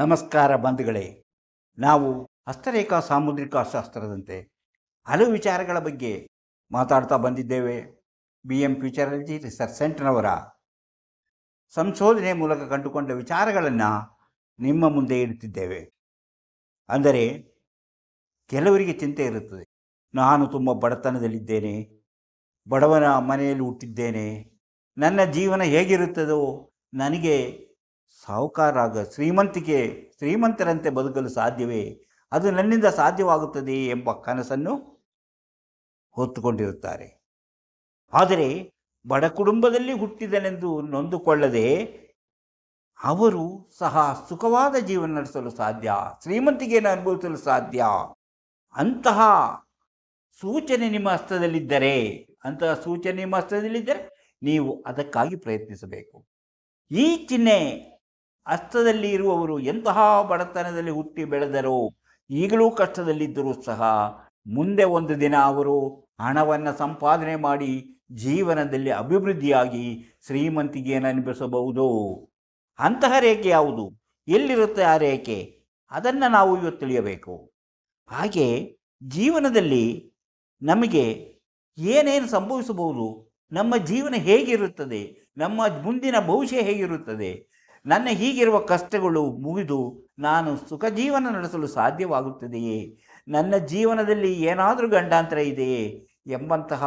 ನಮಸ್ಕಾರ ಬಂಧುಗಳೇ, ನಾವು ಹಸ್ತರೇಖಾ ಸಾಮುದ್ರಿಕ ಶಾಸ್ತ್ರದಂತೆ ಹಲವು ವಿಚಾರಗಳ ಬಗ್ಗೆ ಮಾತಾಡ್ತಾ ಬಂದಿದ್ದೇವೆ. ಬಿ ಎಂ ಫ್ಯೂಚರಾಲಜಿ ರಿಸರ್ಚ್ ಸೆಂಟರ್ನವರ ಸಂಶೋಧನೆ ಮೂಲಕ ಕಂಡುಕೊಂಡ ವಿಚಾರಗಳನ್ನು ನಿಮ್ಮ ಮುಂದೆ ಇಡುತ್ತಿದ್ದೇವೆ. ಅಂದರೆ, ಕೆಲವರಿಗೆ ಚಿಂತೆ ಇರುತ್ತದೆ. ನಾನು ತುಂಬ ಬಡತನದಲ್ಲಿದ್ದೇನೆ, ಬಡವನ ಮನೆಯಲ್ಲಿ ಹುಟ್ಟಿದ್ದೇನೆ, ನನ್ನ ಜೀವನ ಹೇಗಿರುತ್ತದೋ ನನಗೆ ಸಾಹುಕಾರಾಗ ಶ್ರೀಮಂತಿಕೆ ಶ್ರೀಮಂತರಂತೆ ಬದುಕಲು ಸಾಧ್ಯವೇ? ಅದು ನನ್ನಿಂದ ಸಾಧ್ಯವಾಗುತ್ತದೆ ಎಂಬ ಕನಸನ್ನು ಹೊತ್ತುಕೊಂಡಿರುತ್ತಾರೆ. ಆದರೆ ಬಡ ಕುಟುಂಬದಲ್ಲಿ ಹುಟ್ಟಿದನೆಂದು ನೊಂದುಕೊಳ್ಳದೆ ಅವರು ಸಹ ಸುಖವಾದ ಜೀವನ ನಡೆಸಲು ಸಾಧ್ಯ ಶ್ರೀಮಂತಿಕೆಯನ್ನು ಅನುಭವಿಸಲು ಸಾಧ್ಯ? ಅಂತಹ ಸೂಚನೆ ನಿಮ್ಮ ಹಸ್ತದಲ್ಲಿದ್ದರೆ, ಅಂತಹ ಸೂಚನೆ ನಿಮ್ಮ ಹಸ್ತದಲ್ಲಿದ್ದರೆ ನೀವು ಅದಕ್ಕಾಗಿ ಪ್ರಯತ್ನಿಸಬೇಕು. ಈ ಚಿಹ್ನೆ ಹಸ್ತದಲ್ಲಿ ಇರುವವರು ಎಂತಹ ಬಡತನದಲ್ಲಿ ಹುಟ್ಟಿ ಬೆಳೆದರೋ ಈಗಲೂ ಕಷ್ಟದಲ್ಲಿದ್ದರೂ ಸಹ ಮುಂದೆ ಒಂದು ದಿನ ಅವರು ಹಣವನ್ನು ಸಂಪಾದನೆ ಮಾಡಿ ಜೀವನದಲ್ಲಿ ಅಭಿವೃದ್ಧಿಯಾಗಿ ಶ್ರೀಮಂತಿಗೆಯನ್ನು ಅನುಭವಿಸಬಹುದು. ಅಂತಹ ರೇಖೆ ಯಾವುದು? ಎಲ್ಲಿರುತ್ತೆ ಆ ರೇಖೆ? ಅದನ್ನು ನಾವು ಇವತ್ತು ತಿಳಿಯಬೇಕು. ಹಾಗೆ ಜೀವನದಲ್ಲಿ ನಮಗೆ ಏನೇನು ಸಂಭವಿಸಬಹುದು? ನಮ್ಮ ಜೀವನ ಹೇಗಿರುತ್ತದೆ? ನಮ್ಮ ಮುಂದಿನ ಭವಿಷ್ಯ ಹೇಗಿರುತ್ತದೆ? ನನ್ನ ಹೀಗಿರುವ ಕಷ್ಟಗಳು ಮುಗಿದು ನಾನು ಸುಖ ಜೀವನ ನಡೆಸಲು ಸಾಧ್ಯವಾಗುತ್ತದೆಯೇ? ನನ್ನ ಜೀವನದಲ್ಲಿ ಏನಾದರೂ ಗಂಡಾಂತರ ಇದೆಯೇ? ಎಂಬಂತಹ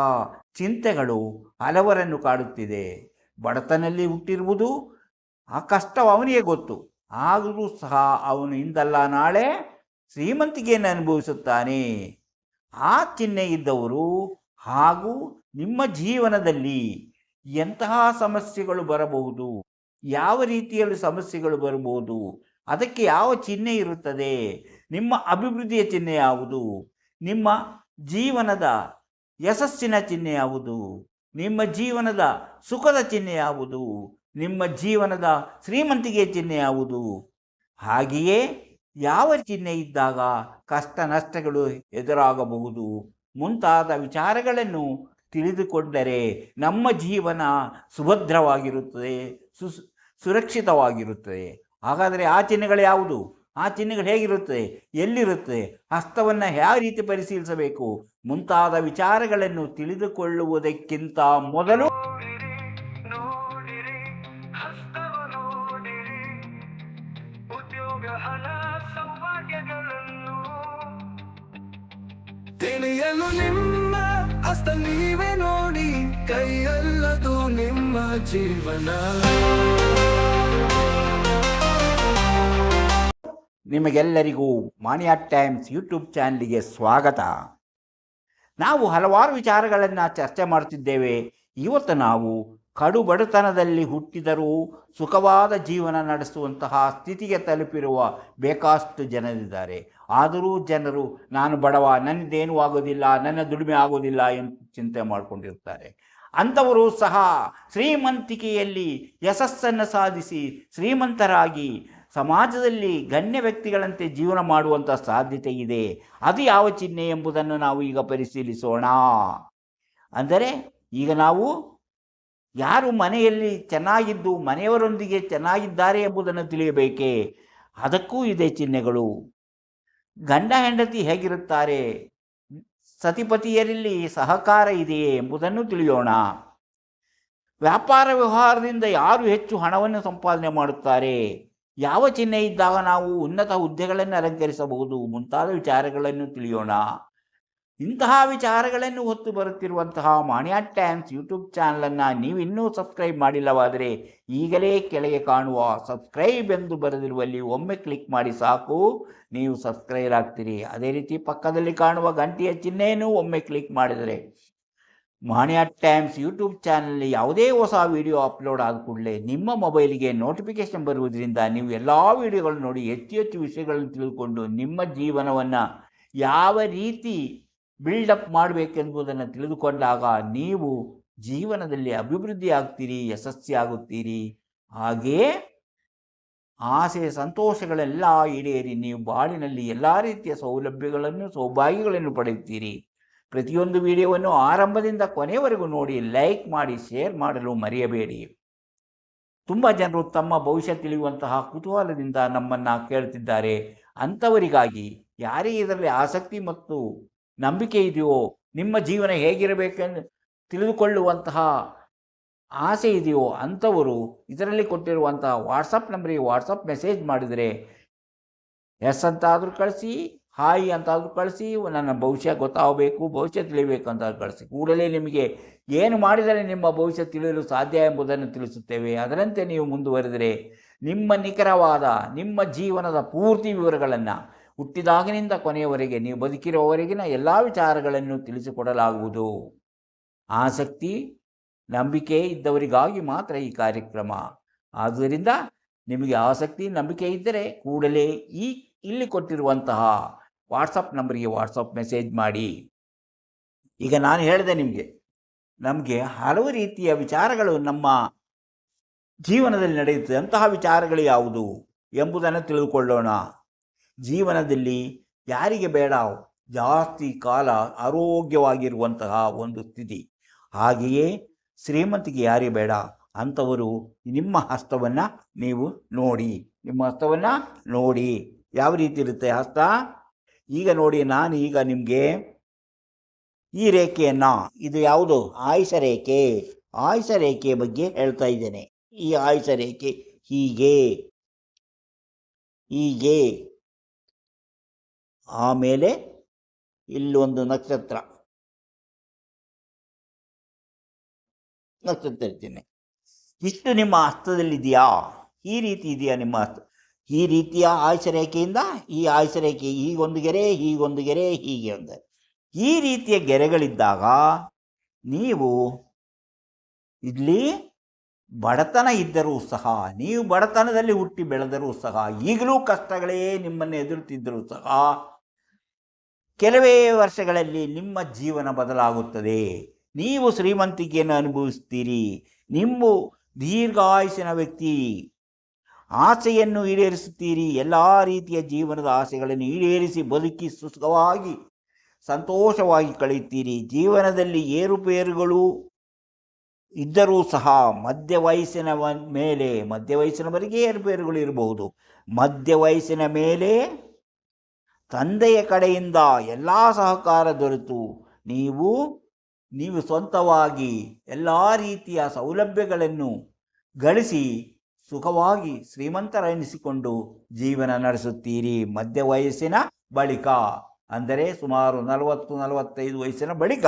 ಚಿಂತೆಗಳು ಹಲವರನ್ನು ಕಾಡುತ್ತಿದೆ. ಬಡತನಲ್ಲಿ ಹುಟ್ಟಿರುವುದು ಆ ಕಷ್ಟ ಅವನಿಗೆ ಗೊತ್ತು. ಆದರೂ ಸಹ ಅವನು ಇಂದಲ್ಲ, ನಾಳೆ ಶ್ರೀಮಂತಿಕೆಯನ್ನು ಅನುಭವಿಸುತ್ತಾನೆ. ಆ ಚಿಹ್ನೆ ಇದ್ದವರು ಹಾಗೂ ನಿಮ್ಮ ಜೀವನದಲ್ಲಿ ಎಂತಹ ಸಮಸ್ಯೆಗಳು ಬರಬಹುದು? ಯಾವ ರೀತಿಯಲ್ಲಿ ಸಮಸ್ಯೆಗಳು ಬರಬಹುದು? ಅದಕ್ಕೆ ಯಾವ ಚಿಹ್ನೆ ಇರುತ್ತದೆ? ನಿಮ್ಮ ಅಭಿವೃದ್ಧಿಯ ಚಿಹ್ನೆ ಯಾವುದು? ನಿಮ್ಮ ಜೀವನದ ಯಶಸ್ಸಿನ ಚಿಹ್ನೆ ಯಾವುದು? ನಿಮ್ಮ ಜೀವನದ ಸುಖದ ಚಿಹ್ನೆ ಯಾವುದು? ನಿಮ್ಮ ಜೀವನದ ಶ್ರೀಮಂತಿಕೆಯ ಚಿಹ್ನೆ ಯಾವುದು? ಹಾಗೆಯೇ ಯಾವ ಚಿಹ್ನೆ ಇದ್ದಾಗ ಕಷ್ಟ ನಷ್ಟಗಳು ಎದುರಾಗಬಹುದು? ಮುಂತಾದ ವಿಚಾರಗಳನ್ನು ತಿಳಿದುಕೊಂಡರೆ ನಮ್ಮ ಜೀವನ ಸುಭದ್ರವಾಗಿರುತ್ತದೆ. ಸು ಸುರಕ್ಷಿತವಾಗಿರುತ್ತದೆ. ಹಾಗಾದರೆ ಆ ಚಿಹ್ನೆಗಳು ಯಾವುದು? ಆ ಚಿಹ್ನೆಗಳು ಹೇಗಿರುತ್ತದೆ? ಎಲ್ಲಿರುತ್ತದೆ? ಹಸ್ತವನ್ನು ಯಾವ ರೀತಿ ಪರಿಶೀಲಿಸಬೇಕು? ಮುಂತಾದ ವಿಚಾರಗಳನ್ನು ತಿಳಿದುಕೊಳ್ಳುವುದಕ್ಕಿಂತ ಮೊದಲು ತಿಳಿಯಲು ನಿಮ್ಮ ಹಸ್ತ ನೀವೇ ನೋಡಿ ಕೈಯಲ್ಲದು ನಿಮ್ಮ ಜೀವನ. ನಿಮಗೆಲ್ಲರಿಗೂ ಮಾನಿಯಾ ಟೈಮ್ಸ್ ಯೂಟ್ಯೂಬ್ ಚಾನಲ್ಗೆ ಸ್ವಾಗತ. ನಾವು ಹಲವಾರು ವಿಚಾರಗಳನ್ನು ಚರ್ಚೆ ಮಾಡುತ್ತಿದ್ದೇವೆ ಇವತ್ತು ನಾವು ಕಡು ಬಡತನದಲ್ಲಿ ಹುಟ್ಟಿದರೂ ಸುಖವಾದ ಜೀವನ ನಡೆಸುವಂತಹ ಸ್ಥಿತಿಗೆ ತಲುಪಿರುವ ಬೇಕಾಷ್ಟು ಜನರಿದ್ದಾರೆ. ಆದರೂ ಜನರು, ನಾನು ಬಡವ, ನನ್ನದೇನೂ ಆಗೋದಿಲ್ಲ, ನನ್ನ ದುಡಿಮೆ ಆಗೋದಿಲ್ಲ ಎಂದು ಚಿಂತೆ ಮಾಡಿಕೊಂಡಿರ್ತಾರೆ. ಅಂಥವರು ಸಹ ಶ್ರೀಮಂತಿಕೆಯಲ್ಲಿ ಯಶಸ್ಸನ್ನು ಸಾಧಿಸಿ ಶ್ರೀಮಂತರಾಗಿ ಸಮಾಜದಲ್ಲಿ ಗಣ್ಯ ವ್ಯಕ್ತಿಗಳಂತೆ ಜೀವನ ಮಾಡುವಂಥ ಸಾಧ್ಯತೆ ಇದೆ. ಅದು ಯಾವ ಚಿಹ್ನೆ ಎಂಬುದನ್ನು ನಾವು ಈಗ ಪರಿಶೀಲಿಸೋಣ. ಅಂದರೆ ಈಗ ನಾವು ಯಾರು ಮನೆಯಲ್ಲಿ ಚೆನ್ನಾಗಿದ್ದು ಮನೆಯವರೊಂದಿಗೆ ಚೆನ್ನಾಗಿದ್ದಾರೆ ಎಂಬುದನ್ನು ತಿಳಿಯಬೇಕೇ? ಅದಕ್ಕೂ ಇದೆ ಚಿಹ್ನೆಗಳು. ಗಂಡ ಹೆಂಡತಿ ಹೇಗಿರುತ್ತಾರೆ? ಸತಿಪತಿಯರಲ್ಲಿ ಸಹಕಾರ ಇದೆಯೇ ಎಂಬುದನ್ನು ತಿಳಿಯೋಣ. ವ್ಯಾಪಾರ ವ್ಯವಹಾರದಿಂದ ಯಾರು ಹೆಚ್ಚು ಹಣವನ್ನು ಸಂಪಾದನೆ ಮಾಡುತ್ತಾರೆ? ಯಾವ ಚಿಹ್ನೆ ಇದ್ದಾಗ ನಾವು ಉನ್ನತ ಹುದ್ದೆಗಳನ್ನು ಅಲಂಕರಿಸಬಹುದು? ಮುಂತಾದ ವಿಚಾರಗಳನ್ನು ತಿಳಿಯೋಣ. ಇಂತಹ ವಿಚಾರಗಳನ್ನು ಹೊತ್ತು ಬರುತ್ತಿರುವಂತಹ ಮಾಣಿಯಾ ಟೈಮ್ಸ್ ಯೂಟ್ಯೂಬ್ ಚಾನಲನ್ನು ನೀವು ಇನ್ನೂ ಸಬ್ಸ್ಕ್ರೈಬ್ ಮಾಡಿಲ್ಲವಾದರೆ ಈಗಲೇ ಕೆಳಗೆ ಕಾಣುವ ಸಬ್ಸ್ಕ್ರೈಬ್ ಎಂದು ಬರೆದಿರುವಲ್ಲಿ ಒಮ್ಮೆ ಕ್ಲಿಕ್ ಮಾಡಿ ಸಾಕು. ನೀವು ಸಬ್ಸ್ಕ್ರೈಬ್ ಆಗ್ತೀರಿ. ಅದೇ ರೀತಿ ಪಕ್ಕದಲ್ಲಿ ಕಾಣುವ ಗಂಟೆಯ ಚಿಹ್ನೆಯನ್ನು ಒಮ್ಮೆ ಕ್ಲಿಕ್ ಮಾಡಿದರೆ ಮಾಣಿಯಾ ಟೈಮ್ಸ್ ಯೂಟ್ಯೂಬ್ ಚಾನಲ್ನಲ್ಲಿ ಯಾವುದೇ ಹೊಸ ವಿಡಿಯೋ ಅಪ್ಲೋಡ್ ಆದ ಕೂಡಲೇ ನಿಮ್ಮ ಮೊಬೈಲಿಗೆ ನೋಟಿಫಿಕೇಶನ್ ಬರುವುದರಿಂದ ನೀವು ಎಲ್ಲ ವಿಡಿಯೋಗಳನ್ನು ನೋಡಿ ಹೆಚ್ಚು ಹೆಚ್ಚು ವಿಷಯಗಳನ್ನು ತಿಳಿದುಕೊಂಡು ನಿಮ್ಮ ಜೀವನವನ್ನು ಯಾವ ರೀತಿ ಬಿಲ್ಡಪ್ ಮಾಡಬೇಕೆಂಬುದನ್ನು ತಿಳಿದುಕೊಂಡಾಗ ನೀವು ಜೀವನದಲ್ಲಿ ಅಭಿವೃದ್ಧಿ ಆಗ್ತೀರಿ, ಯಶಸ್ವಿ ಆಗುತ್ತೀರಿ. ಹಾಗೆಯೇ ಆಸೆ, ಸಂತೋಷಗಳೆಲ್ಲ ಈಡೇರಿ ನೀವು ಬಾಳಿನಲ್ಲಿ ಎಲ್ಲ ರೀತಿಯ ಸೌಲಭ್ಯಗಳನ್ನು, ಸೌಭಾಗ್ಯಗಳನ್ನು ಪಡೆಯುತ್ತೀರಿ. ಪ್ರತಿಯೊಂದು ವಿಡಿಯೋವನ್ನು ಆರಂಭದಿಂದ ಕೊನೆಯವರೆಗೂ ನೋಡಿ ಲೈಕ್ ಮಾಡಿ, ಶೇರ್ ಮಾಡಲು ಮರೆಯಬೇಡಿ. ತುಂಬ ಜನರು ತಮ್ಮ ಭವಿಷ್ಯ ತಿಳಿಯುವಂತಹ ಕುತೂಹಲದಿಂದ ನಮ್ಮನ್ನು ಕೇಳ್ತಿದ್ದಾರೆ. ಅಂಥವರಿಗಾಗಿ ಯಾರೇ ಇದರಲ್ಲಿ ಆಸಕ್ತಿ ಮತ್ತು ನಂಬಿಕೆ ಇದೆಯೋ, ನಿಮ್ಮ ಜೀವನ ಹೇಗಿರಬೇಕೆಂದು ತಿಳಿದುಕೊಳ್ಳುವಂತಹ ಆಸೆ ಇದೆಯೋ, ಅಂಥವರು ಇದರಲ್ಲಿ ಕೊಟ್ಟಿರುವಂತಹ ವಾಟ್ಸಪ್ ನಂಬರಿಗೆ ವಾಟ್ಸಪ್ ಮೆಸೇಜ್ ಮಾಡಿದರೆ, ಎಸ್ ಅಂತಾದರೂ ಕಳಿಸಿ. ಹಾಯ್ ಅಂತಾದರೂ ಕಳಿಸಿ, ನನ್ನ ಭವಿಷ್ಯ ಗೊತ್ತಾಗಬೇಕು, ಭವಿಷ್ಯ ತಿಳಿಬೇಕು ಅಂತ ಕಳಿಸಿ. ಕೂಡಲೇ ನಿಮಗೆ ಏನು ಮಾಡಿದರೆ ನಿಮ್ಮ ಭವಿಷ್ಯ ತಿಳಿಯಲು ಸಾಧ್ಯ ಎಂಬುದನ್ನು ತಿಳಿಸುತ್ತೇವೆ. ಅದರಂತೆ ನೀವು ಮುಂದುವರೆದರೆ ನಿಮ್ಮ ನಿಖರವಾದ, ನಿಮ್ಮ ಜೀವನದ ಪೂರ್ತಿ ವಿವರಗಳನ್ನು ಹುಟ್ಟಿದಾಗಿನಿಂದ ಕೊನೆಯವರೆಗೆ ನೀವು ಬದುಕಿರುವವರೆಗಿನ ಎಲ್ಲ ವಿಚಾರಗಳನ್ನು ತಿಳಿಸಿಕೊಡಲಾಗುವುದು. ಆಸಕ್ತಿ, ನಂಬಿಕೆ ಇದ್ದವರಿಗಾಗಿ ಮಾತ್ರ ಈ ಕಾರ್ಯಕ್ರಮ. ಆದ್ದರಿಂದ ನಿಮಗೆ ಆಸಕ್ತಿ, ನಂಬಿಕೆ ಇದ್ದರೆ ಕೂಡಲೇ ಈ ಇಲ್ಲಿ ಕೊಟ್ಟಿರುವಂತಹ ವಾಟ್ಸಪ್ ನಂಬರಿಗೆ ವಾಟ್ಸಪ್ ಮೆಸೇಜ್ ಮಾಡಿ. ಈಗ ನಾನು ಹೇಳಿದೆ ನಿಮಗೆ, ನಮಗೆ ಹಲವು ರೀತಿಯ ವಿಚಾರಗಳು ನಮ್ಮ ಜೀವನದಲ್ಲಿ ನಡೆಯುತ್ತದೆ ಅಂತಹ ವಿಚಾರಗಳು ಯಾವುದು ಎಂಬುದನ್ನು ತಿಳಿದುಕೊಳ್ಳೋಣ. ಜೀವನದಲ್ಲಿ ಯಾರಿಗೆ ಬೇಡ, ಜಾಸ್ತಿ ಕಾಲ ಆರೋಗ್ಯವಾಗಿರುವಂತಹ ಒಂದು ಸ್ಥಿತಿ. ಹಾಗೆಯೇ ಶ್ರೀಮಂತಿಗೆ ಯಾರಿಗೆ ಬೇಡ, ಅಂಥವರು ನಿಮ್ಮ ಹಸ್ತವನ್ನು ನೀವು ನೋಡಿ. ನಿಮ್ಮ ಹಸ್ತವನ್ನು ನೋಡಿ. ಯಾವ ರೀತಿ ಇರುತ್ತೆ ಹಸ್ತ? ಈಗ ನೋಡಿ ನಾನು ಈಗ ನಿಮಗೆ ಈ ರೇಖೆಯನ್ನು, ಇದು ಯಾವುದು? ಆಯುಷ ರೇಖೆ. ಆಯುಷ ರೇಖೆಯ ಬಗ್ಗೆ ಹೇಳ್ತಾ ಇದ್ದೇನೆ. ಈ ಆಯುಷ ರೇಖೆ ಹೀಗೆ. ಹೀಗೆ. ಆಮೇಲೆ ಇಲ್ಲೊಂದು ನಕ್ಷತ್ರ. ನಕ್ಷತ್ರ ಇರ್ತೇನೆ. ಇಷ್ಟು ನಿಮ್ಮ ಹಸ್ತದಲ್ಲಿದೆಯಾ? ಈ ರೀತಿ ಇದೆಯಾ ನಿಮ್ಮ ಹಸ್ತ ಈ ರೀತಿಯ ಆಯುಷ ರೇಖೆಯಿಂದ ಈ ಆಯುಷ ರೇಖೆ ಒಂದು ಗೆರೆ, ಹೀಗೊಂದು ಗೆರೆ, ಹೀಗೆ ಒಂದು. ಈ ರೀತಿಯ ಗೆರೆಗಳಿದ್ದಾಗ ನೀವು ಇಲ್ಲಿ ಬಡತನ ಇದ್ದರೂ ಸಹ, ನೀವು ಬಡತನದಲ್ಲಿ ಹುಟ್ಟಿ ಬೆಳೆದರೂ ಸಹ, ಈಗಲೂ ಕಷ್ಟಗಳೇ ನಿಮ್ಮನ್ನು ಎದುರುತ್ತಿದ್ದರೂ ಸಹ, ಕೆಲವೇ ವರ್ಷಗಳಲ್ಲಿ ನಿಮ್ಮ ಜೀವನ ಬದಲಾಗುತ್ತದೆ. ನೀವು ಶ್ರೀಮಂತಿಕೆಯನ್ನು ಅನುಭವಿಸ್ತೀರಿ. ನಿಮ್ಮ ದೀರ್ಘಾಯುಷಿನ ವ್ಯಕ್ತಿ ಆಸೆಯನ್ನು ಈಡೇರಿಸುತ್ತೀರಿ. ಎಲ್ಲ ರೀತಿಯ ಜೀವನದ ಆಸೆಗಳನ್ನು ಈಡೇರಿಸಿ ಬದುಕಿ ಸುಖವಾಗಿ, ಸಂತೋಷವಾಗಿ ಕಳೆಯುತ್ತೀರಿ. ಜೀವನದಲ್ಲಿ ಏರುಪೇರುಗಳು ಇದ್ದರೂ ಸಹ ಮಧ್ಯ ವಯಸ್ಸಿನ ಮೇಲೆ, ಮಧ್ಯ ವಯಸ್ಸಿನವರೆಗೆ ಏರುಪೇರುಗಳು ಇರಬಹುದು. ಮಧ್ಯ ವಯಸ್ಸಿನ ಮೇಲೆ ತಂದೆಯ ಕಡೆಯಿಂದ ಎಲ್ಲ ಸಹಕಾರ ದೊರೆತು. ನೀವು ನೀವು ಸ್ವಂತವಾಗಿ ಎಲ್ಲ ರೀತಿಯ ಸೌಲಭ್ಯಗಳನ್ನು ಗಳಿಸಿ ಸುಖವಾಗಿ ಶ್ರೀಮಂತರೆನಿಸಿಕೊಂಡು ಜೀವನ ನಡೆಸುತ್ತೀರಿ. ಮಧ್ಯ ವಯಸ್ಸಿನ ಬಳಿಕ, ಅಂದರೆ ಸುಮಾರು ನಲವತ್ತು, ನಲವತ್ತೈದು ವಯಸ್ಸಿನ ಬಳಿಕ,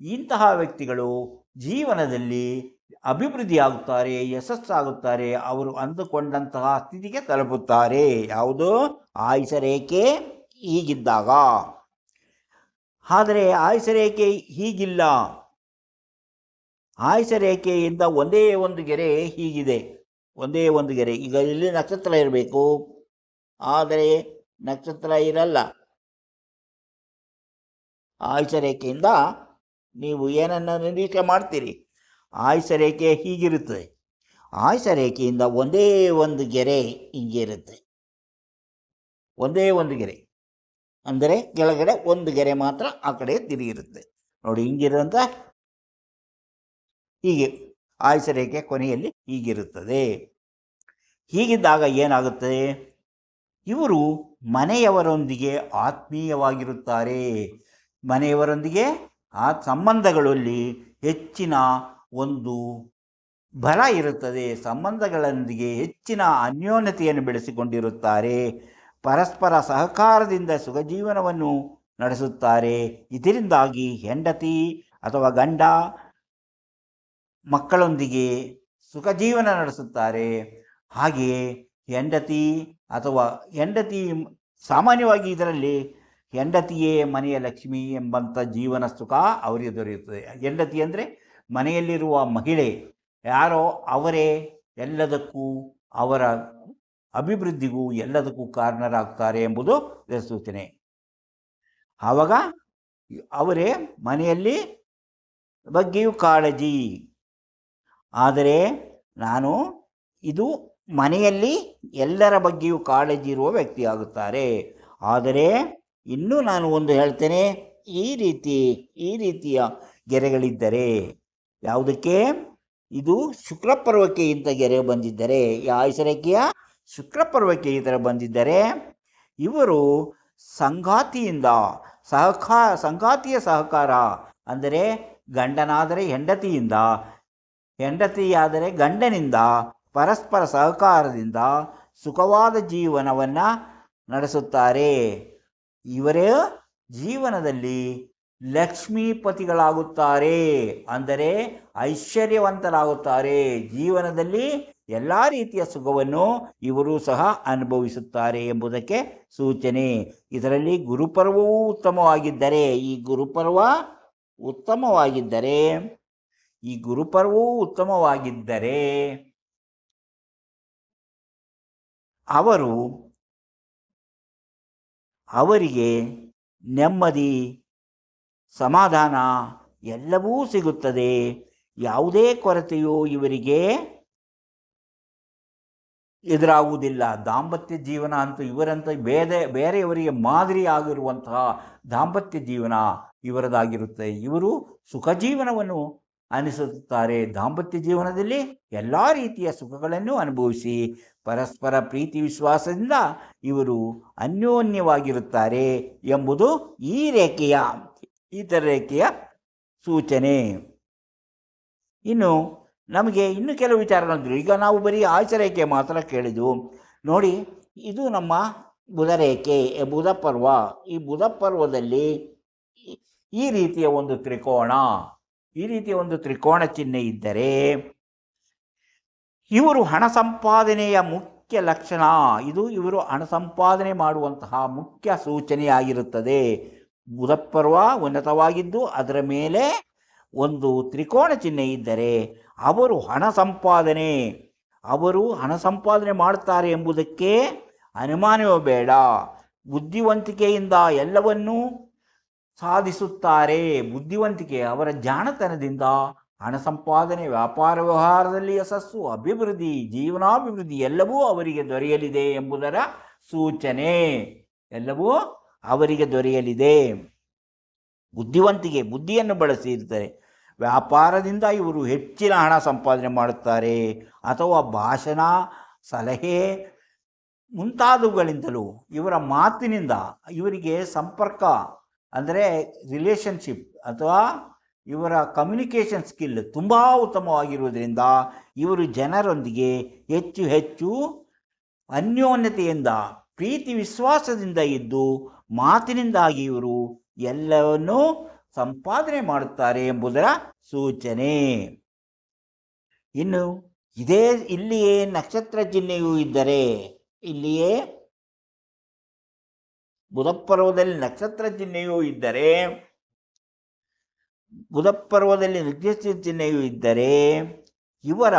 ಇಂತಹ ವ್ಯಕ್ತಿಗಳು ಜೀವನದಲ್ಲಿ ಅಭಿವೃದ್ಧಿಯಾಗುತ್ತಾರೆ, ಯಶಸ್ಸಾಗುತ್ತಾರೆ, ಅವರು ಅಂದುಕೊಂಡಂತಹ ಸ್ಥಿತಿಗೆ ತಲುಪುತ್ತಾರೆ. ಯಾವುದು? ಆಯುಷ ರೇಖೆ ಹೀಗಿದ್ದಾಗ. ಆದರೆ ಆಯುಷ ರೇಖೆ ಹೀಗಿಲ್ಲ. ಆಯುಷ ರೇಖೆಯಿಂದ ಒಂದೇ ಒಂದು ಗೆರೆ ಹೀಗಿದೆ. ಒಂದೇ ಒಂದು ಗೆರೆ. ಈಗ ಇಲ್ಲಿ ನಕ್ಷತ್ರ ಇರಬೇಕು. ಆದರೆ ನಕ್ಷತ್ರ ಇರಲ್ಲ. ಆಯುಷ ರೇಖೆಯಿಂದ ನೀವು ಏನನ್ನು ನಿರೀಕ್ಷೆ ಮಾಡ್ತೀರಿ? ಆಯುಷ ರೇಖೆ ಹೀಗಿರುತ್ತದೆ. ಆಯುಷ ರೇಖೆಯಿಂದ ಒಂದೇ ಒಂದು ಗೆರೆ ಹಿಂಗೆ ಒಂದೇ ಒಂದು ಗೆರೆ. ಅಂದರೆ ಕೆಳಗಡೆ ಒಂದು ಗೆರೆ ಮಾತ್ರ ಆ ಕಡೆ ತಿರುಗಿರುತ್ತೆ. ನೋಡಿ ಹಿಂಗಿರುವಂಥ ಹೀಗೆ ಆಯುಷ ರೇಖೆ ಕೊನೆಯಲ್ಲಿ ಹೀಗಿರುತ್ತದೆ. ಹೀಗಿದ್ದಾಗ ಏನಾಗುತ್ತದೆ ಇವರು ಮನೆಯವರೊಂದಿಗೆ ಆತ್ಮೀಯವಾಗಿರುತ್ತಾರೆ. ಮನೆಯವರೊಂದಿಗೆ ಆ ಸಂಬಂಧಗಳಲ್ಲಿ ಹೆಚ್ಚಿನ ಒಂದು ಬಲ ಇರುತ್ತದೆ. ಸಂಬಂಧಗಳೊಂದಿಗೆ ಹೆಚ್ಚಿನ ಅನ್ಯೋನ್ಯತೆಯನ್ನು ಬೆಳೆಸಿಕೊಂಡಿರುತ್ತಾರೆ. ಪರಸ್ಪರ ಸಹಕಾರದಿಂದ ಸುಖ ಜೀವನವನ್ನು ನಡೆಸುತ್ತಾರೆ. ಇದರಿಂದಾಗಿ ಹೆಂಡತಿ ಅಥವಾ ಗಂಡ ಮಕ್ಕಳೊಂದಿಗೆ ಸುಖ ಜೀವನ ನಡೆಸುತ್ತಾರೆ. ಹಾಗೆಯೇ ಹೆಂಡತಿ ಅಥವಾ ಹೆಂಡತಿ ಸಾಮಾನ್ಯವಾಗಿ ಇದರಲ್ಲಿ ಹೆಂಡತಿಯೇ ಮನೆಯ ಲಕ್ಷ್ಮಿ ಎಂಬಂಥ ಜೀವನ ಸುಖ ಅವರಿಗೆ ದೊರೆಯುತ್ತದೆ. ಹೆಂಡತಿ ಅಂದರೆ ಮನೆಯಲ್ಲಿರುವ ಮಹಿಳೆ, ಯಾರೋ ಅವರೇ ಎಲ್ಲದಕ್ಕೂ ಅವರ ಅಭಿವೃದ್ಧಿಗೂ ಎಲ್ಲದಕ್ಕೂ ಕಾರಣರಾಗ್ತಾರೆ ಎಂಬುದು ಸೂಚನೆ. ಆವಾಗ ಅವರೇ ಮನೆಯಲ್ಲಿ ಬಗ್ಗೆಯೂ ಕಾಳಜಿ. ಆದರೆ ನಾನು ಇದು ಮನೆಯಲ್ಲಿ ಎಲ್ಲರ ಬಗ್ಗೆಯೂ ಕಾಳಜಿ ಇರುವ ವ್ಯಕ್ತಿಯಾಗುತ್ತಾರೆ. ಆದರೆ ಇನ್ನೂ ನಾನು ಒಂದು ಹೇಳ್ತೇನೆ, ಈ ರೀತಿ, ಈ ರೀತಿಯ ಗೆರೆಗಳಿದ್ದರೆ, ಯಾವುದಕ್ಕೆ? ಇದು ಶುಕ್ರ ಪರ್ವಕ್ಕೆ ಇಂಥ ಗೆರೆ ಬಂದಿದ್ದರೆ, ಈ ಆಯುಷರೇಖೆಯ ಶುಕ್ರಪರ್ವಕ್ಕೆ ಈ ಥರ ಬಂದಿದ್ದರೆ, ಇವರು ಸಂಗಾತಿಯಿಂದ ಸಹಕಾ, ಸಂಗಾತಿಯ ಸಹಕಾರ, ಅಂದರೆ ಗಂಡನಾದರೆ ಹೆಂಡತಿಯಿಂದ, ಹೆಂಡತಿಯಾದರೆ ಗಂಡನಿಂದ ಪರಸ್ಪರ ಸಹಕಾರದಿಂದ ಸುಖವಾದ ಜೀವನವನ್ನು ನಡೆಸುತ್ತಾರೆ. ಇವರೇ ಜೀವನದಲ್ಲಿ ಲಕ್ಷ್ಮೀಪತಿಗಳಾಗುತ್ತಾರೆ ಅಂದರೆ ಐಶ್ವರ್ಯವಂತರಾಗುತ್ತಾರೆ. ಜೀವನದಲ್ಲಿ ಎಲ್ಲ ರೀತಿಯ ಸುಖವನ್ನು ಇವರು ಸಹ ಅನುಭವಿಸುತ್ತಾರೆ ಎಂಬುದಕ್ಕೆ ಸೂಚನೆ. ಇದರಲ್ಲಿ ಗುರುಪರ್ವವೂ ಉತ್ತಮವಾಗಿದ್ದರೆ, ಈ ಗುರುಪರ್ವ ಉತ್ತಮವಾಗಿದ್ದರೆ, ಈ ಗುರುಪರ್ವವೂ ಉತ್ತಮವಾಗಿದ್ದರೆ ಅವರು ಅವರಿಗೆ ನೆಮ್ಮದಿ, ಸಮಾಧಾನ ಎಲ್ಲವೂ ಸಿಗುತ್ತದೆ. ಯಾವುದೇ ಕೊರತೆಯೂ ಇವರಿಗೆ ಎದುರಾಗುವುದಿಲ್ಲ. ದಾಂಪತ್ಯ ಜೀವನ ಅಂತೂ ಇವರಂತ ಬೇರೆ, ಬೇರೆಯವರಿಗೆ ಮಾದರಿ ಆಗಿರುವಂತಹ ದಾಂಪತ್ಯ ಜೀವನ ಇವರದಾಗಿರುತ್ತೆ. ಇವರು ಸುಖ ಜೀವನವನ್ನು ಅನಿಸುತ್ತಾರೆ. ದಾಂಪತ್ಯ ಜೀವನದಲ್ಲಿ ಎಲ್ಲ ರೀತಿಯ ಸುಖಗಳನ್ನು ಅನುಭವಿಸಿ ಪರಸ್ಪರ ಪ್ರೀತಿ ವಿಶ್ವಾಸದಿಂದ ಇವರು ಅನ್ಯೋನ್ಯವಾಗಿರುತ್ತಾರೆ ಎಂಬುದು ಈ ರೇಖೆಯ ಇತರ ರೇಖೆಯ ಸೂಚನೆ. ಇನ್ನು ನಮಗೆ ಇನ್ನು ಕೆಲವು ವಿಚಾರಗಳಿದ್ರು ಈಗ ನಾವು ಬರೀ ಆಚರೇಖೆ ಮಾತ್ರ ಕೇಳಿದ್ವು. ನೋಡಿ, ಇದು ನಮ್ಮ ಬುಧ ರೇಖೆ ಬುಧ ಪರ್ವ. ಈ ಬುಧ ಪರ್ವದಲ್ಲಿ ಈ ರೀತಿಯ ಒಂದು ತ್ರಿಕೋಣ, ಈ ರೀತಿಯ ಒಂದು ತ್ರಿಕೋಣ ಚಿಹ್ನೆ ಇದ್ದರೆ ಇವರು ಹಣ ಸಂಪಾದನೆಯ ಮುಖ್ಯ ಲಕ್ಷಣ. ಇದು ಇವರು ಹಣ ಸಂಪಾದನೆ ಮಾಡುವಂತಹ ಮುಖ್ಯ ಸೂಚನೆಯಾಗಿರುತ್ತದೆ. ಬುಧಪರ್ವ ಉನ್ನತವಾಗಿದ್ದು ಅದರ ಮೇಲೆ ಒಂದು ತ್ರಿಕೋಣ ಚಿಹ್ನೆ ಇದ್ದರೆ ಅವರು ಹಣ ಸಂಪಾದನೆ. ಅವರು ಹಣ ಸಂಪಾದನೆ ಮಾಡುತ್ತಾರೆ ಎಂಬುದಕ್ಕೆ ಅನುಮಾನವೇ ಬೇಡ. ಬುದ್ಧಿವಂತಿಕೆಯಿಂದ ಎಲ್ಲವನ್ನೂ ಸಾಧಿಸುತ್ತಾರೆ. ಬುದ್ಧಿವಂತಿಕೆ ಅವರ ಜಾಣತನದಿಂದ ಹಣ ಸಂಪಾದನೆ, ವ್ಯಾಪಾರ ವ್ಯವಹಾರದಲ್ಲಿ ಯಶಸ್ಸು, ಅಭಿವೃದ್ಧಿ, ಜೀವನಾಭಿವೃದ್ಧಿ ಎಲ್ಲವೂ ಅವರಿಗೆ ದೊರೆಯಲಿದೆ ಎಂಬುದರ ಸೂಚನೆ. ಎಲ್ಲವೂ ಅವರಿಗೆ ದೊರೆಯಲಿದೆ. ಬುದ್ಧಿವಂತಿಗೆ ಬುದ್ಧಿಯನ್ನು ಬಳಸಿರ್ತಾರೆ ವ್ಯಾಪಾರದಿಂದ ಇವರು ಹೆಚ್ಚಿನ ಹಣ ಸಂಪಾದನೆ ಮಾಡುತ್ತಾರೆ. ಅಥವಾ ಭಾಷಣ, ಸಲಹೆ ಮುಂತಾದವುಗಳಿಂದಲೂ ಇವರ ಮಾತಿನಿಂದ ಇವರಿಗೆ ಸಂಪರ್ಕ, ಅಂದರೆ ರಿಲೇಷನ್ಶಿಪ್ ಅಥವಾ ಇವರ ಕಮ್ಯುನಿಕೇಷನ್ ಸ್ಕಿಲ್ ತುಂಬ ಉತ್ತಮವಾಗಿರುವುದರಿಂದ ಇವರು ಜನರೊಂದಿಗೆ ಹೆಚ್ಚು ಹೆಚ್ಚು ಅನ್ಯೋನ್ಯತೆಯಿಂದ, ಪ್ರೀತಿ ವಿಶ್ವಾಸದಿಂದ ಇದ್ದು ಮಾತಿನಿಂದಾಗಿ ಇವರು ಎಲ್ಲವನ್ನೂ ಸಂಪಾದನೆ ಮಾಡುತ್ತಾರೆ ಎಂಬುದರ ಸೂಚನೆ. ಇನ್ನು ಇದೇ ಇಲ್ಲಿಯೇ ನಕ್ಷತ್ರ ಚಿಹ್ನೆಯೂ ಇದ್ದರೆ ಇಲ್ಲಿಯೇ ಬುಧಪರ್ವದಲ್ಲಿ ನಕ್ಷತ್ರ ಚಿಹ್ನೆಯೂ ಇದ್ದರೆ ಬುಧಪರ್ವದಲ್ಲಿ ನಿರ್ದಿಷ್ಟ ಚಿಹ್ನೆಯು ಇದ್ದರೆ ಇವರ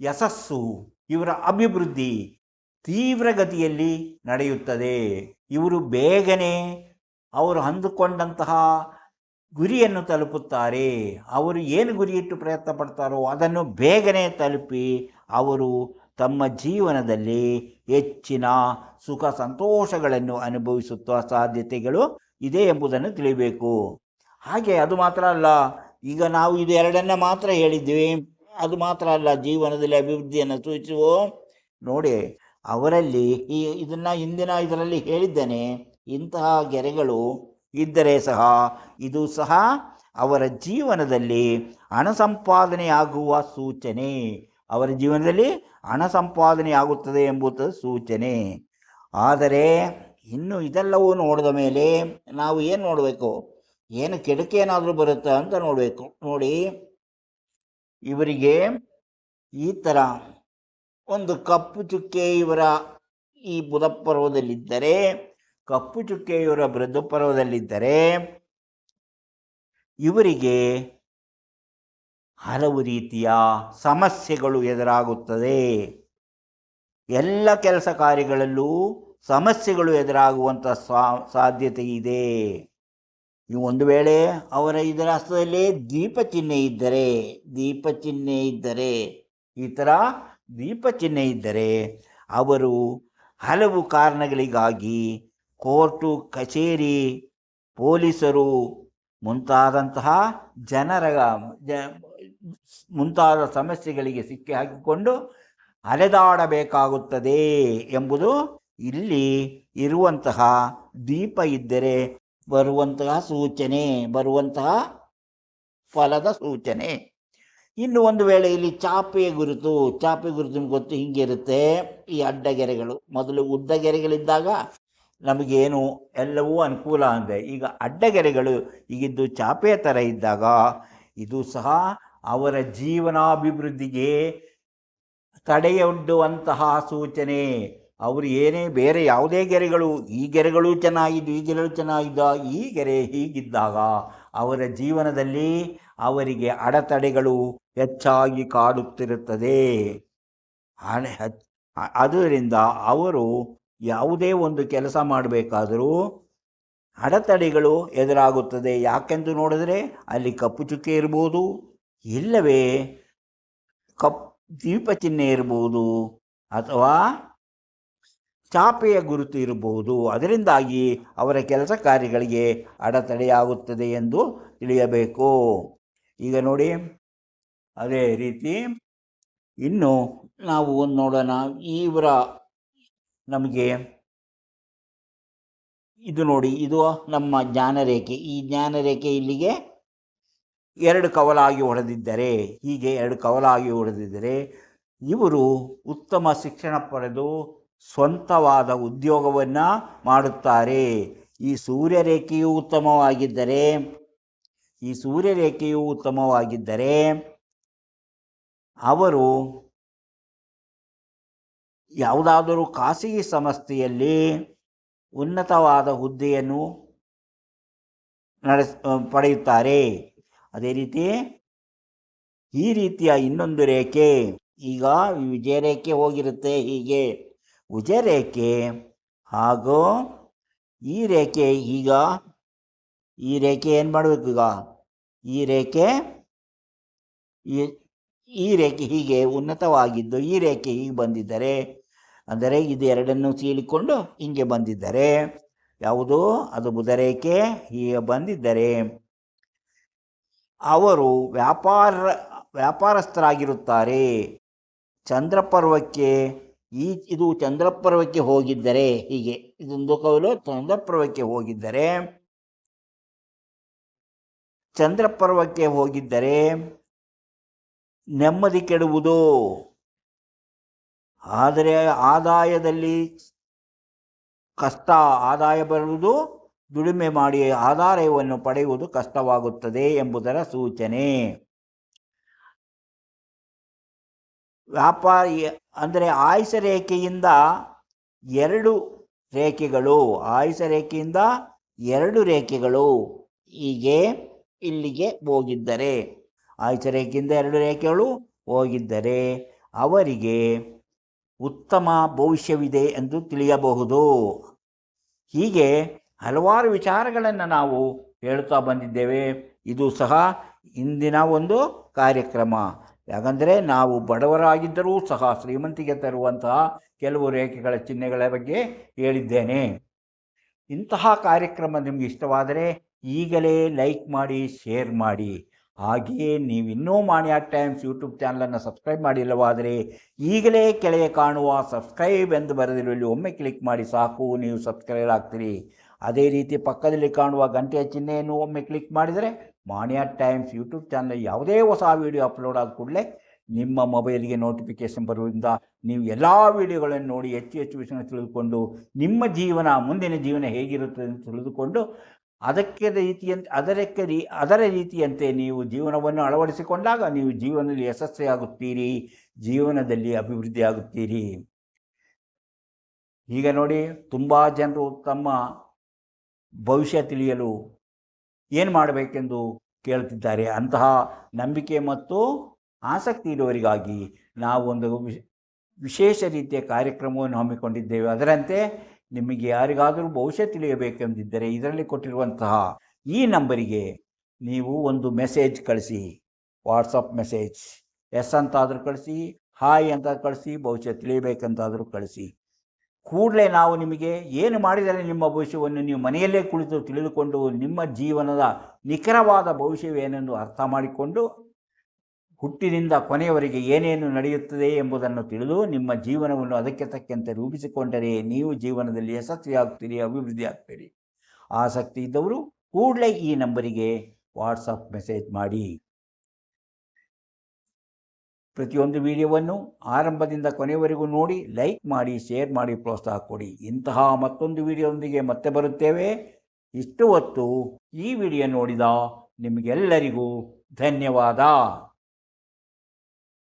ಯಶಸ್ಸು, ಇವರ ಅಭಿವೃದ್ಧಿ ತೀವ್ರಗತಿಯಲ್ಲಿ ನಡೆಯುತ್ತದೆ. ಇವರು ಬೇಗನೆ ಅವರು ಅಂದುಕೊಂಡಂತಹ ಗುರಿಯನ್ನು ತಲುಪುತ್ತಾರೆ. ಅವರು ಏನು ಗುರಿಯಿಟ್ಟು ಪ್ರಯತ್ನ ಪಡ್ತಾರೋ ಅದನ್ನು ಬೇಗನೆ ತಲುಪಿ ಅವರು ತಮ್ಮ ಜೀವನದಲ್ಲಿ ಹೆಚ್ಚಿನ ಸುಖ ಸಂತೋಷಗಳನ್ನು ಅನುಭವಿಸುತ್ತ ಸಾಧ್ಯತೆಗಳು ಇದೆ ಎಂಬುದನ್ನು ತಿಳಿಬೇಕು. ಹಾಗೆ ಅದು ಮಾತ್ರ ಅಲ್ಲ, ಈಗ ನಾವು ಇದು ಎರಡನ್ನ ಮಾತ್ರ ಹೇಳಿದ್ವಿ. ಅದು ಮಾತ್ರ ಅಲ್ಲ, ಜೀವನದಲ್ಲಿ ಅಭಿವೃದ್ಧಿಯನ್ನು ಸೂಚಿಸುವ? ನೋಡಿ, ಅವರಲ್ಲಿ ಈ ಇದನ್ನ ಹಿಂದಿನ ಇದರಲ್ಲಿ ಹೇಳಿದ್ದೇನೆ. ಇಂತಹ ಗೆರೆಗಳು ಇದ್ದರೆ ಸಹ, ಇದು ಸಹ ಅವರ ಜೀವನದಲ್ಲಿ ಹಣ ಸಂಪಾದನೆಯಾಗುವ ಸೂಚನೆ. ಅವರ ಜೀವನದಲ್ಲಿ ಹಣ ಸಂಪಾದನೆಯಾಗುತ್ತದೆ ಎಂಬುದು ಸೂಚನೆ. ಆದರೆ, ಇನ್ನು ಇದೆಲ್ಲವೂ ನೋಡಿದ ಮೇಲೆ ನಾವು ಏನು ನೋಡಬೇಕು? ಏನು ಕೆಡಕೆ ಏನಾದರೂ ಬರುತ್ತಾ ಅಂತ ನೋಡಬೇಕು. ನೋಡಿ, ಇವರಿಗೆ ಈ ಥರ ಒಂದು ಕಪ್ಪು ಚುಕ್ಕೆ ಇವರ ಈ ಬುಧ ಪರ್ವದಲ್ಲಿದ್ದರೆ ಕಪ್ಪು ಚುಕ್ಕೆ ಇವರ ಬೃದ್ಧ ಪರ್ವದಲ್ಲಿದ್ದರೆ ಇವರಿಗೆ ಹಲವು ರೀತಿಯ ಸಮಸ್ಯೆಗಳು ಎದುರಾಗುತ್ತದೆ. ಎಲ್ಲ ಕೆಲಸ ಕಾರ್ಯಗಳಲ್ಲೂ ಸಮಸ್ಯೆಗಳು ಎದುರಾಗುವಂಥ ಸಾಧ್ಯತೆ ಇದೆ. ಈ ಒಂದು ವೇಳೆ ಅವರ ಇದರ ಹಸ್ತದಲ್ಲಿ ದೀಪ ಚಿಹ್ನೆ ಇದ್ದರೆ ದೀಪ ಚಿಹ್ನೆ ಇದ್ದರೆ, ಈ ಥರ ದೀಪ ಚಿಹ್ನೆ ಇದ್ದರೆ ಅವರು ಹಲವು ಕಾರಣಗಳಿಗಾಗಿ ಕೋರ್ಟು, ಕಚೇರಿ, ಪೊಲೀಸರು ಮುಂತಾದಂತಹ ಜನರ, ಜ, ಮುಂತಾದ ಸಮಸ್ಯೆಗಳಿಗೆ ಸಿಕ್ಕಿ ಹಾಕಿಕೊಂಡು ಅಲೆದಾಡಬೇಕಾಗುತ್ತದೆ ಎಂಬುದು ಇಲ್ಲಿ ಇರುವಂತಹ ದೀಪ ಇದ್ದರೆ ಬರುವಂತಹ ಸೂಚನೆ, ಬರುವಂತಹ ಫಲದ ಸೂಚನೆ. ಇನ್ನು ಒಂದು ವೇಳೆ ಇಲ್ಲಿ ಚಾಪೆಯ ಗುರುತು, ಚಾಪೆ ಗುರುತು ನಿಮ್ಗೆ ಗೊತ್ತು ಹಿಂಗಿರುತ್ತೆ. ಈ ಅಡ್ಡಗೆರೆಗಳು, ಮೊದಲು ಉದ್ದಗೆರೆಗಳಿದ್ದಾಗ ನಮಗೇನು ಎಲ್ಲವೂ ಅನುಕೂಲ ಅಂದರೆ ಈಗ ಅಡ್ಡಗೆರೆಗಳು ಈಗಿದ್ದು ಚಾಪೆಯ ಥರ ಇದ್ದಾಗ ಇದು ಸಹ ಅವರ ಜೀವನಾಭಿವೃದ್ಧಿಗೆ ತಡೆಯೊಡ್ಡುವಂತಹ ಸೂಚನೆ. ಅವರು ಏನೇ ಬೇರೆ ಯಾವುದೇ ಗೆರೆಗಳು, ಈ ಗೆರೆಗಳು ಚೆನ್ನಾಗಿದ್ದು, ಈ ಗೆರೆಗಳು ಚೆನ್ನಾಗಿದ್ದ, ಈ ಗೆರೆ ಹೀಗಿದ್ದಾಗ ಅವರ ಜೀವನದಲ್ಲಿ ಅವರಿಗೆ ಅಡೆತಡೆಗಳು ಹೆಚ್ಚಾಗಿ ಕಾಡುತ್ತಿರುತ್ತದೆ. ಅದರಿಂದ ಅವರು ಯಾವುದೇ ಒಂದು ಕೆಲಸ ಮಾಡಬೇಕಾದರೂ ಅಡೆತಡೆಗಳು ಎದುರಾಗುತ್ತದೆ. ಯಾಕೆಂದು ನೋಡಿದರೆ ಅಲ್ಲಿ ಕಪ್ಪು ಚುಕ್ಕೆ ಇರ್ಬೋದು, ಇಲ್ಲವೇ ಕಪ್ ದ್ವೀಪ ಚಿಹ್ನೆ ಇರ್ಬೋದು, ಅಥವಾ ಚಾಪೆಯ ಗುರುತು ಇರಬಹುದು. ಅದರಿಂದಾಗಿ ಅವರ ಕೆಲಸ ಕಾರ್ಯಗಳಿಗೆ ಅಡೆತಡೆಯಾಗುತ್ತದೆ ಎಂದು ತಿಳಿಯಬೇಕು. ಈಗ ನೋಡಿ. ಅದೇ ರೀತಿ ಇನ್ನು ನಾವು ನೋಡೋಣ. ಇವರ ನಮಗೆ ಇದು ನೋಡಿ. ಇದು ನಮ್ಮ ಜ್ಞಾನರೇಖೆ. ಈ ಜ್ಞಾನರೇಖೆ ಇಲ್ಲಿಗೆ ಎರಡು ಕವಲಾಗಿ ಹೊಡೆದಿದ್ದರೆ ಹೀಗೆ ಎರಡು ಕವಲಾಗಿ ಹೊಡೆದಿದ್ದರೆ ಇವರು ಉತ್ತಮ ಶಿಕ್ಷಣ ಪಡೆದು ಸ್ವಂತವಾದ ಉದ್ಯೋಗವನ್ನು ಮಾಡುತ್ತಾರೆ. ಈ ಸೂರ್ಯರೇಖೆಯು ಉತ್ತಮವಾಗಿದ್ದರೆ, ಈ ಸೂರ್ಯರೇಖೆಯು ಉತ್ತಮವಾಗಿದ್ದರೆ ಅವರು ಯಾವುದಾದರೂ ಖಾಸಗಿ ಸಂಸ್ಥೆಯಲ್ಲಿ ಉನ್ನತವಾದ ಹುದ್ದೆಯನ್ನು ನಡೆಸ್ ಪಡೆಯುತ್ತಾರೆ. ಅದೇ ರೀತಿ ಈ ರೀತಿಯ ಇನ್ನೊಂದು ರೇಖೆ ಈಗ ವಿಜಯ ರೇಖೆ ಹೋಗಿರುತ್ತೆ ಹೀಗೆ. ವಿಜಯ ರೇಖೆ ಹಾಗೂ ಈ ರೇಖೆ ಈಗ ಈ ರೇಖೆ ಏನು ಮಾಡಬೇಕು ಈಗ? ಈ ರೇಖೆ ಈ ಈ ರೇಖೆ ಹೀಗೆ ಉನ್ನತವಾಗಿದ್ದು ಈ ರೇಖೆ ಹೀಗೆ ಬಂದಿದ್ದರೆ, ಅಂದರೆ ಇದು ಎರಡನ್ನು ಸೀಳಿಕೊಂಡು ಹಿಂಗೆ ಬಂದಿದ್ದರೆ, ಯಾವುದು? ಅದು ಬುಧ ರೇಖೆ ಹೀಗೆ ಬಂದಿದ್ದರೆ, ಅವರು ವ್ಯಾಪಾರ ವ್ಯಾಪಾರಸ್ಥರಾಗಿರುತ್ತಾರೆ. ಚಂದ್ರಪರ್ವಕ್ಕೆ ಈ, ಇದು ಚಂದ್ರಪರ್ವಕ್ಕೆ ಹೋಗಿದ್ದರೆ ಹೀಗೆ. ಇದೊಂದು ಕವಲು ಚಂದ್ರಪರ್ವಕ್ಕೆ ಹೋಗಿದ್ದರೆ ಚಂದ್ರಪರ್ವಕ್ಕೆ ಹೋಗಿದ್ದರೆ ನೆಮ್ಮದಿ ಕೆಡುವುದು. ಆದರೆ ಆದಾಯದಲ್ಲಿ ಕಷ್ಟ, ಆದಾಯ ಬರುವುದು, ದುಡಿಮೆ ಮಾಡಿ ಆದಾಯವನ್ನು ಪಡೆಯುವುದು ಕಷ್ಟವಾಗುತ್ತದೆ ಎಂಬುದರ ಸೂಚನೆ. ವ್ಯಾಪಾರಿ ಅಂದರೆ ಆಯುಸ ರೇಖೆಯಿಂದ ಎರಡು ರೇಖೆಗಳು, ಆಯುಸ ರೇಖೆಯಿಂದ ಎರಡು ರೇಖೆಗಳು. ಹೀಗೆ ಇಲ್ಲಿಗೆ ಹೋಗಿದ್ದರೆ ಆಯುಷ ರೇಖೆಯಿಂದ ಎರಡು ರೇಖೆಗಳು ಹೋಗಿದ್ದರೆ ಅವರಿಗೆ ಉತ್ತಮ ಭವಿಷ್ಯವಿದೆ ಎಂದು ತಿಳಿಯಬಹುದು. ಹೀಗೆ ಹಲವಾರು ವಿಚಾರಗಳನ್ನು ನಾವು ಹೇಳ್ತಾ ಬಂದಿದ್ದೇವೆ. ಇದು ಸಹ ಇಂದಿನ ಒಂದು ಕಾರ್ಯಕ್ರಮ. ಯಾಕಂದರೆ ನಾವು ಬಡವರಾಗಿದ್ದರೂ ಸಹ ಶ್ರೀಮಂತಿಗೆ ತರುವಂತಹ ಕೆಲವು ರೇಖೆಗಳ ಚಿಹ್ನೆಗಳ ಬಗ್ಗೆ ಹೇಳಿದ್ದೇನೆ. ಇಂತಹ ಕಾರ್ಯಕ್ರಮ ನಿಮಗೆ ಇಷ್ಟವಾದರೆ ಈಗಲೇ ಲೈಕ್ ಮಾಡಿ, ಶೇರ್ ಮಾಡಿ. ಹಾಗೆಯೇ ನೀವು ಇನ್ನೂ ಮಾಣಿಯಾ ಟೈಮ್ಸ್ ಯೂಟ್ಯೂಬ್ ಚಾನಲನ್ನು ಸಬ್ಸ್ಕ್ರೈಬ್ ಮಾಡಿಲ್ಲವಾದರೆ ಈಗಲೇ ಕೆಳಗೆ ಕಾಣುವ ಸಬ್ಸ್ಕ್ರೈಬ್ ಎಂದು ಬರೆದಿರುವಲ್ಲಿ ಒಮ್ಮೆ ಕ್ಲಿಕ್ ಮಾಡಿ ಸಾಕು, ನೀವು ಸಬ್ಸ್ಕ್ರೈಬ್ ಆಗ್ತೀರಿ. ಅದೇ ರೀತಿ ಪಕ್ಕದಲ್ಲಿ ಕಾಣುವ ಗಂಟೆಯ ಚಿಹ್ನೆಯನ್ನು ಒಮ್ಮೆ ಕ್ಲಿಕ್ ಮಾಡಿದರೆ ಮಾಣಿಯಾ ಟೈಮ್ಸ್ ಯೂಟ್ಯೂಬ್ ಚಾನಲ್ ಯಾವುದೇ ಹೊಸ ವಿಡಿಯೋ ಅಪ್ಲೋಡ್ ಆದ ಕೂಡಲೇ ನಿಮ್ಮ ಮೊಬೈಲ್ಗೆ ನೋಟಿಫಿಕೇಶನ್ ಬರುವುದರಿಂದ ನೀವು ಎಲ್ಲ ವಿಡಿಯೋಗಳನ್ನು ನೋಡಿ ಹೆಚ್ಚು ಹೆಚ್ಚು ವಿಷಯ ತಿಳಿದುಕೊಂಡು ನಿಮ್ಮ ಜೀವನ, ಮುಂದಿನ ಜೀವನ ಹೇಗಿರುತ್ತದೆ ಅಂತ ತಿಳಿದುಕೊಂಡು ಅದಕ್ಕೆ ರೀತಿಯಂತೆ ಅದರಕ್ಕೆ ರೀ, ಅದರ ರೀತಿಯಂತೆ ನೀವು ಜೀವನವನ್ನು ಅಳವಡಿಸಿಕೊಂಡಾಗ ನೀವು ಜೀವನದಲ್ಲಿ ಯಶಸ್ವಿಯಾಗುತ್ತೀರಿ, ಜೀವನದಲ್ಲಿ ಅಭಿವೃದ್ಧಿ ಆಗುತ್ತೀರಿ ಈಗ ನೋಡಿ, ತುಂಬ ಜನರು ತಮ್ಮ ಭವಿಷ್ಯ ತಿಳಿಯಲು ಏನು ಮಾಡಬೇಕೆಂದು ಕೇಳ್ತಿದ್ದಾರೆ? ಅಂತಹ ನಂಬಿಕೆ ಮತ್ತು ಆಸಕ್ತಿ ಇರುವವರಿಗಾಗಿ ನಾವು ಒಂದು ವಿಶೇಷ ರೀತಿಯ ಕಾರ್ಯಕ್ರಮವನ್ನು ಹಮ್ಮಿಕೊಂಡಿದ್ದೇವೆ. ಅದರಂತೆ ನಿಮಗೆ ಯಾರಿಗಾದರೂ ಭವಿಷ್ಯ ತಿಳಿಯಬೇಕೆಂದಿದ್ದರೆ ಇದರಲ್ಲಿ ಕೊಟ್ಟಿರುವಂತಹ ಈ ನಂಬರಿಗೆ ನೀವು ಒಂದು ಮೆಸೇಜ್ ಕಳಿಸಿ. WhatsApp message. ಎಸ್ ಅಂತಾದರೂ ಕಳಿಸಿ, ಹಾಯ್ ಅಂತ ಕಳಿಸಿ, ಭವಿಷ್ಯ ತಿಳಿಯಬೇಕಂತಾದರೂ ಕಳಿಸಿ. ಕೂಡಲೇ ನಾವು ನಿಮಗೆ ಏನು ಮಾಡಿದರೆ ನಿಮ್ಮ ಭವಿಷ್ಯವನ್ನು ನೀವು ಮನೆಯಲ್ಲೇ ಕುಳಿತು ತಿಳಿದುಕೊಂಡು ನಿಮ್ಮ ಜೀವನದ ನಿಖರವಾದ ಭವಿಷ್ಯವೇನೆಂದು ಅರ್ಥ ಮಾಡಿಕೊಂಡು ಹುಟ್ಟಿನಿಂದ ಕೊನೆಯವರೆಗೆ ಏನೇನು ನಡೆಯುತ್ತದೆ ಎಂಬುದನ್ನು ತಿಳಿದು ನಿಮ್ಮ ಜೀವನವನ್ನು ಅದಕ್ಕೆ ತಕ್ಕಂತೆ ರೂಪಿಸಿಕೊಂಡರೆ ನೀವು ಜೀವನದಲ್ಲಿ ಯಶಸ್ವಿಯಾಗ್ತೀರಿ ಅಭಿವೃದ್ಧಿ ಆಗ್ತೀರಿ. ಆಸಕ್ತಿ ಇದ್ದವರು ಕೂಡಲೇ ಈ ನಂಬರಿಗೆ ವಾಟ್ಸಪ್ ಮೆಸೇಜ್ ಮಾಡಿ. ಪ್ರತಿಯೊಂದು ವಿಡಿಯೋವನ್ನು ಆರಂಭದಿಂದ ಕೊನೆಯವರೆಗೂ ನೋಡಿ ಲೈಕ್ ಮಾಡಿ ಶೇರ್ ಮಾಡಿ ಪ್ರೋತ್ಸಾಹ ಕೊಡಿ. ಇಂತಹ ಮತ್ತೊಂದು ವಿಡಿಯೋದೊಂದಿಗೆ ಮತ್ತೆ ಬರುತ್ತೇವೆ. ಇಷ್ಟು ಹೊತ್ತು ಈ ವಿಡಿಯೋ ನೋಡಿದ ನಿಮಗೆಲ್ಲರಿಗೂ ಧನ್ಯವಾದ.